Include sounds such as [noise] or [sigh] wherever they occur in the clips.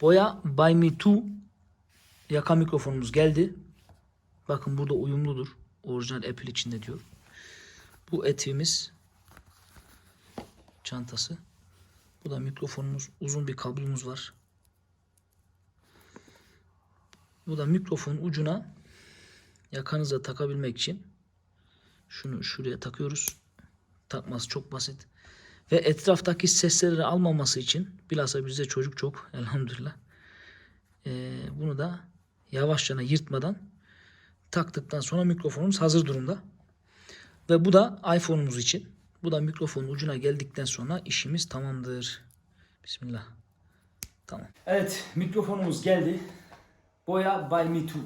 Boya By Me 2 yaka mikrofonumuz geldi. Bakın burada uyumludur. Orijinal Apple içinde diyor. Bu etivimiz çantası. Bu da mikrofonumuz. Uzun bir kablomuz var. Bu da mikrofonun ucuna yakanıza takabilmek için şunu şuraya takıyoruz. Takması çok basit. Ve etraftaki sesleri almaması için bilhassa bizde çocuk çok [laughs] elhamdülillah. Ee, bunu da yavaşça yırtmadan taktıktan sonra mikrofonumuz hazır durumda. Ve bu da iPhone'umuz için. Bu da mikrofonun ucuna geldikten sonra işimiz tamamdır. Bismillah. Tamam. Evet mikrofonumuz geldi. Boya by Me Too.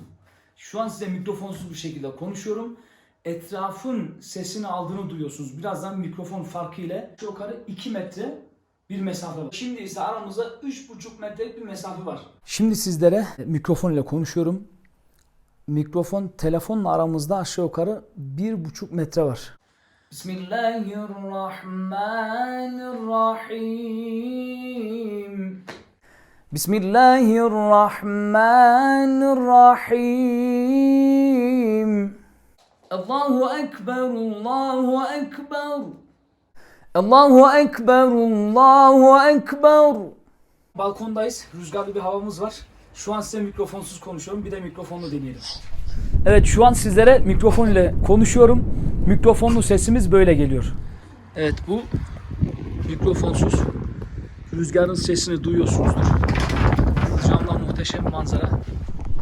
Şu an size mikrofonsuz bir şekilde konuşuyorum. Etrafın sesini aldığını duyuyorsunuz. Birazdan mikrofon farkı ile aşağı yukarı 2 metre bir mesafe var. Şimdi ise aramızda 3,5 metrelik bir mesafe var. Şimdi sizlere mikrofon ile konuşuyorum. Mikrofon telefonla aramızda aşağı yukarı 1,5 metre var. Bismillahirrahmanirrahim. Bismillahirrahmanirrahim. Allahu Ekber, Allahu Ekber. Allahu Ekber, Allahu Ekber. Balkondayız. Rüzgarlı bir havamız var. Şu an size mikrofonsuz konuşuyorum. Bir de mikrofonlu deneyelim. Evet şu an sizlere mikrofon ile konuşuyorum. Mikrofonlu sesimiz böyle geliyor. Evet bu mikrofonsuz. Rüzgarın sesini duyuyorsunuzdur. Camdan muhteşem manzara.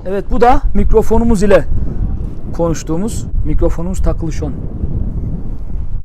Evet bu da mikrofonumuz ile konuştuğumuz mikrofonumuz takılı şu an.